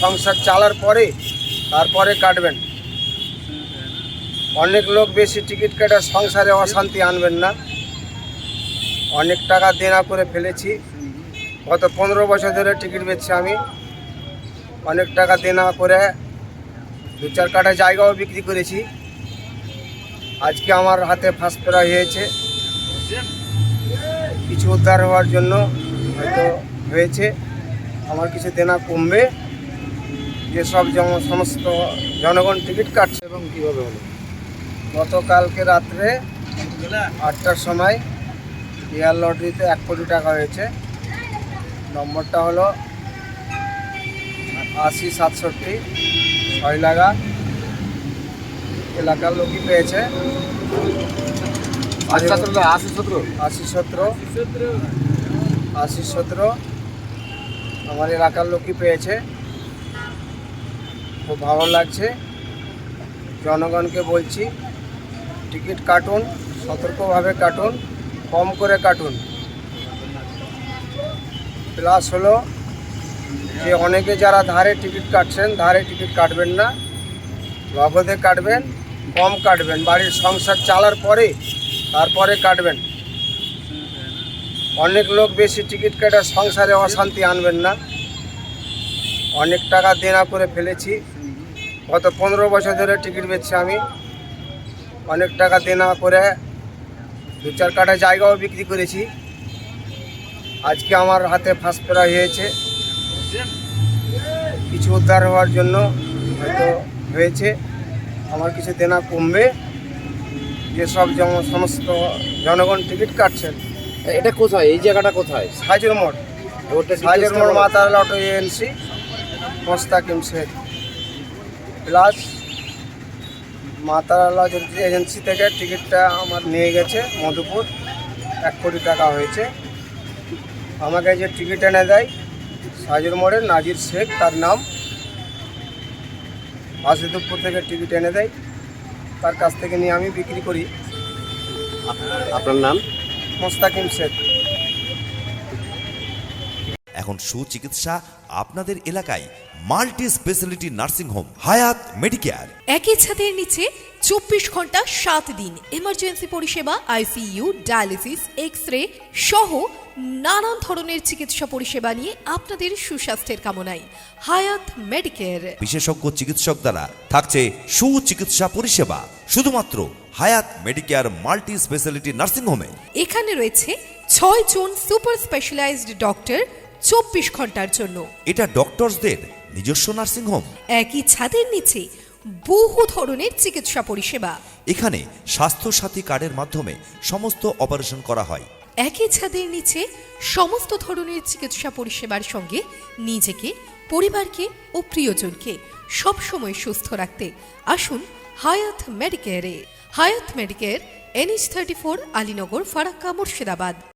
সংসার চালার পরে তারপরে কাটবেন। অনেক লোক বেশি টিকিট কেটে সংসারে অশান্তি আনবেন না। অনেক টাকা দেনা করে ফেলেছি। গত পনেরো বছর ধরে টিকিট বেচছি আমি। অনেক টাকা দেনা করে দু চার কাটা জায়গাও বিক্রি করেছি। আজকে আমার হাতে ফাঁস ফেরা হয়েছে। কিছু উদ্ধার হওয়ার জন্য হয়তো হয়েছে। আমার কিছু দেনা কমবে। যেসব যেমন সমস্ত জনগণ টিকিট কাটছে এবং কীভাবে হলো? গতকালকে রাত্রে আটটার সময় এয়ার লটারিতে এক কোটি টাকা হয়েছে। নম্বরটা হলো আশি সাতষট্টি ছয় লাগা। এলাকার লোকই পেয়েছে। আশি সতেরো? আশি সতেরো। আশি সতেরো। আমার এলাকার লোকই পেয়েছে। খুব ভালো লাগছে। জনগণকে বলছি, টিকিট কাটুন, সতর্কভাবে কাটুন, কম করে কাটুন। প্লাস হলো যে অনেকে যারা ধারে টিকিট কাটছেন, ধারে টিকিট কাটবেন না, নগদে কাটবেন, কম কাটবেন। বাড়ির সংসার চালার পরে, তারপরে কাটবেন। অনেক লোক বেশি টিকিট কেটে সংসারে অশান্তি আনবেন না। অনেক টাকা দেনা করে ফেলেছি। গত পনেরো বছর ধরে টিকিট বেচছি আমি। অনেক টাকা দেনা করে দু চার কাটা জায়গাও বিক্রি করেছি। আজকে আমার হাতে ফাঁস ফেরা হয়েছে। কিছু উদ্ধার হওয়ার জন্য হয়তো হয়েছে। আমার কিছু দেনা কমবে। যেসব যেমন সমস্ত জনগণ টিকিট কাটছেন। এটা কোথায়? এই জায়গাটা কোথায়? সাইজের মোড়। ওটা সাইজের মোড় মাতার auto ANC Mostakim Sheikh plus মাতারালা agency থেকে টিকিটটা আমার নিয়ে গেছে মধুপুর এক কোটি টাকা হয়েছে। আমাকে যে টিকিট এনে দেয় সাজুর মোড়ের নাজির শেখ তার নাম। বাসুদেবপুর থেকে টিকিট এনে দেয় তার কাছ থেকে নিয়ে আমি বিক্রি করি। আপনার নাম? মোস্তাকিম শেখ। এখন সুচিকিৎসা আপনাদের এলাকায় multi speciality nursing home Hayat Medicare. একই ছাদের নিচে চব্বিশ ঘণ্টা সাত দিন এমার্জেন্সি পরিষেবা আইসিইউ ডায়ালিসিস এক্স রে সহ নানান ধরনের চিকিৎসা পরিষেবা নিয়ে আপনাদের সুস্বাস্থ্যের কামনায় হায়াত মেডিকেয়ার। বিশেষজ্ঞ চিকিৎসক দ্বারা থাকছে সুচিকিৎসা পরিষেবা শুধুমাত্র হায়াত মেডিকেয়ার মাল্টি স্পেশালিটি নার্সিং হোমে। এখানে রয়েছে ছয় জন সুপার স্পেশালাইজড ডক্টর চব্বিশ ঘণ্টার জন্য। এটা ডক্টরসদের নিজস্ব নার্সিং হোম একই ছাদের নিচে বহু ধরনের চিকিৎসা পরিষেবা। এখানে স্বাস্থ্যসাথী কার্ডের মাধ্যমে সমস্ত অপারেশন করা হয়। একই ছাদের নিচে সমস্ত ধরনের চিকিৎসা পরিষেবার সঙ্গে নিজেকে পরিবারকে ও প্রিয়জনকে সবসময় সুস্থ রাখতে আসুন Hayat মেডিকেয়ারে। Hayat Medicare NH thirty four Alinagar Farakka Murshidabad.